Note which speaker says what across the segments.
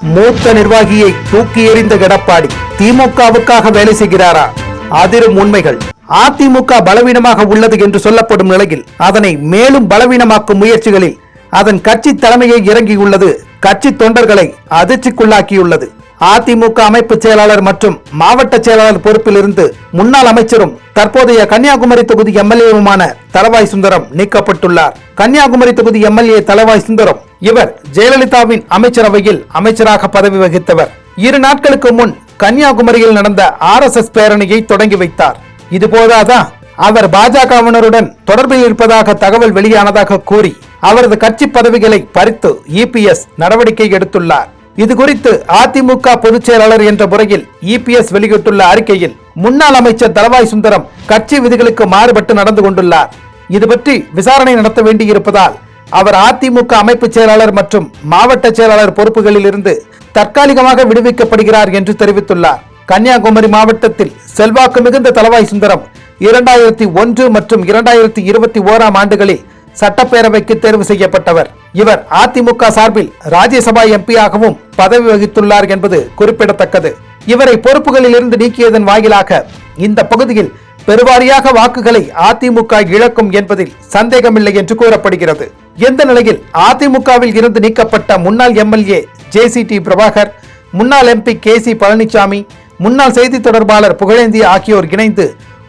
Speaker 1: மூத்த நிர்வாகியை தூக்கி எறிந்த எடப்பாடி திமுகவுக்காக வேலை செய்கிறாரா? அதிரும் உண்மைகள். அதிமுக பலவீனமாக உள்ளது என்று சொல்லப்படும் நிலையில் அதனை மேலும் பலவீனமாக்கும் முயற்சிகளில் அதன் கட்சி தலைமையை இறங்கியுள்ளது. கட்சி தொண்டர்களை அதிர்ச்சிக்குள்ளாக்கியுள்ளது. அதிமுக அமைப்பு செயலாளர் மற்றும் மாவட்ட செயலாளர் பொறுப்பில் இருந்து முன்னாள் அமைச்சரும் தற்போதைய கன்னியாகுமரி தொகுதி எம்எல்ஏவுமான தலவாய் சுந்தரம் நீக்கப்பட்டுள்ளார். கன்னியாகுமரி தொகுதி எம்எல்ஏ தலவாய் சுந்தரம் இவர் ஜெயலலிதாவின் அமைச்சரவையில் அமைச்சராக பதவி வகித்தவர். இரு நாட்களுக்கு முன் கன்னியாகுமரியில் நடந்த ஆர் எஸ் எஸ் பேரணியை தொடங்கி வைத்தார். இது போதாதான் அவர் பாஜகவினருடன் தொடர்பில் இருப்பதாக தகவல் வெளியானதாக கூறி அவரது கட்சி பதவிகளை பறித்து இபிஎஸ் நடவடிக்கை எடுத்துள்ளார். இது குறித்து அதிமுக பொதுச் செயலாளர் என்ற முறையில் இபிஎஸ் வெளியிட்டுள்ள அறிக்கையில் முன்னாள் அமைச்சர் தலவாய் சுந்தரம் கட்சி விதிகளுக்கு மாறுபட்டு நடந்து கொண்டுள்ளார். இது பற்றி விசாரணை நடத்த வேண்டியிருப்பதால் அவர் அதிமுக அமைப்பு செயலாளர் மற்றும் மாவட்ட செயலாளர் பொறுப்புகளில் இருந்து தற்காலிகமாக விடுவிக்கப்படுகிறார் என்று தெரிவித்துள்ளார். கன்னியாகுமரி மாவட்டத்தில் செல்வாக்கு மிகுந்த தலவாய் சுந்தரம் இரண்டாயிரத்தி ஒன்று மற்றும் இரண்டாயிரத்தி இருபத்தி ஓராம் ஆண்டுகளில் சட்டப்பேரவைக்கு தேர்வு செய்யப்பட்டவர். இவர் அதிமுக சார்பில் ராஜ்யசபா எம்பியாகவும் பதவி வகித்துள்ளார் என்பது குறிப்பிடத்தக்கது. இவரை பொறுப்புகளில் இருந்து நீக்கியதன் வாயிலாக இந்த பகுதியில் பெருவாரியாக வாக்குகளை அதிமுக இழக்கும் என்பதில் சந்தேகமில்லை என்று கூறப்படுகிறது. இந்த நிலையில் அதிமுகவில் இருந்து நீக்கப்பட்ட முன்னாள் MLA J C D Prabhakar முன்னாள் எம்பி கே சி பழனிசாமி முன்னாள் செய்தி தொடர்பாளர் புகழேந்தி ஆகியோர் இணைந்து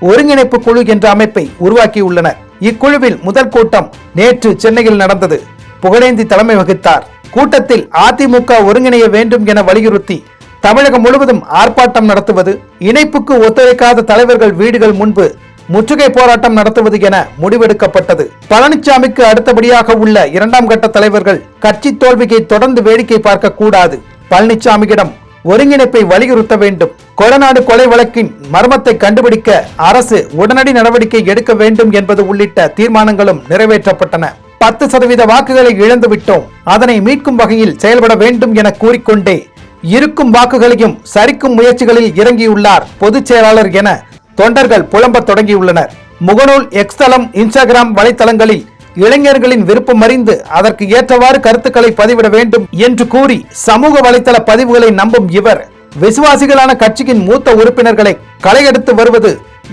Speaker 1: ஒருங்கிணைப்பு குழு என்ற அமைப்பை உருவாக்கியுள்ளனர். இக்குழுவில் முதல் கூட்டம் நேற்று சென்னையில் நடந்தது. புகழேந்தி தலைமை வகித்தார். கூட்டத்தில் அதிமுக ஒருங்கிணைய வேண்டும் என வலியுறுத்தி தமிழகம் முழுவதும் ஆர்ப்பாட்டம் நடத்துவது இணைப்புக்கு ஒத்துழைக்காத தலைவர்கள் வீடுகள் முன்பு முற்றுகை போராட்டம் நடத்துவது என முடிவெடுக்கப்பட்டது. பழனிசாமிக்கு அடுத்தபடியாக உள்ள இரண்டாம் கட்ட தலைவர்கள் கட்சி தோல்வியை தொடர்ந்து வேடிக்கை பார்க்க கூடாது பழனிசாமியிடம் ஒருங்கிணைப்பை வலியுறுத்த வேண்டும். கொடநாடு கொலை வழக்கின் மர்மத்தை கண்டுபிடிக்க அரசு உடனடி நடவடிக்கை எடுக்க வேண்டும் என்பது உள்ளிட்ட தீர்மானங்களும் நிறைவேற்றப்பட்டன. பத்து சதவீத வாக்குகளை இழந்துவிட்டோம். அதனை மீட்கும் வகையில் செயல்பட வேண்டும் என கூறிக்கொண்டே இருக்கும் வாக்குகளையும் சரிக்கும் முயற்சிகளில் இறங்கியுள்ளார் பொதுச் செயலாளர் என தொண்டர்கள் புலம்பத் தொடங்கியுள்ளனர். முகநூல் எக்ஸ்தலம் இன்ஸ்டாகிராம் வலைத்தளங்களில் இளைஞர்களின் விருப்பம் அறிந்து அதற்கு ஏற்றவாறு கருத்துக்களை பதிவிட வேண்டும் என்று கூறி சமூக வலைதள பதிவுகளை நம்பும் இவர் விசுவாசிகளான கட்சியின் மூத்த உறுப்பினர்களை களையெடுத்து வருவது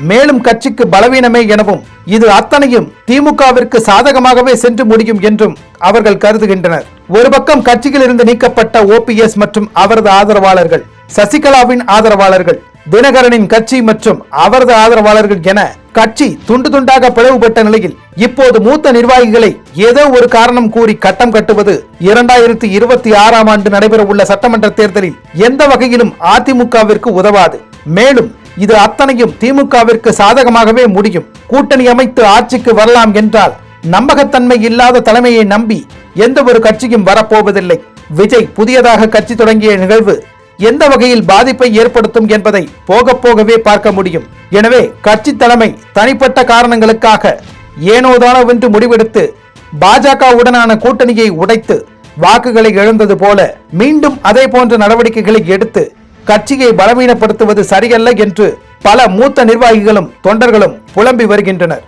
Speaker 1: மேலும் கட்சிக்கு பலவீனமே எனவும் இது அத்தனையும் திமுகவிற்கு சாதகமாகவே சென்று முடியும் என்றும் அவர்கள் கருதுகின்றனர். ஒரு பக்கம் கட்சியில் இருந்து நீக்கப்பட்ட ஓபிஎஸ் மற்றும் அவரது ஆதரவாளர்கள் சசிகலாவின் ஆதரவாளர்கள் தினகரனின் கட்சி மற்றும் அவரது ஆதரவாளர்கள் என கட்சி துண்டு துண்டாக பிளவுபட்ட நிலையில் இப்போது மூத்த நிர்வாகிகளை ஏதோ ஒரு காரணம் கூறி கட்டம் கட்டுவது இரண்டாயிரத்தி இருபத்தி ஆறாம் ஆண்டு நடைபெறவுள்ள சட்டமன்ற தேர்தலில் எந்த வகையிலும் அதிமுகவிற்கு உதவாது. மேலும் இது அத்தனையும் திமுகவிற்கு சாதகமாகவே முடியும். கூட்டணி அமைத்து ஆட்சிக்கு வரலாம் என்றால் நம்பகத்தன்மை இல்லாத தலைமையை நம்பி எந்த ஒரு கட்சியும் வரப்போவதில்லை. விஜய் புதியதாக கட்சி தொடங்கிய நிகழ்வு எந்த வகையில் பாதிப்பை ஏற்படுத்தும் என்பதை போக போகவே பார்க்க முடியும். எனவே கட்சி தலைமை தனிப்பட்ட காரணங்களுக்காக ஏனோதானவென்று முடிவெடுத்து பாஜகவுடனான கூட்டணியை உடைத்து வாக்குகளை இழந்தது போல மீண்டும் அதே போன்ற நடவடிக்கைகளை எடுத்து கட்சியை பலவீனப்படுத்துவது சரியல்ல என்று பல மூத்த நிர்வாகிகளும் தொண்டர்களும் புலம்பி வருகின்றனர்.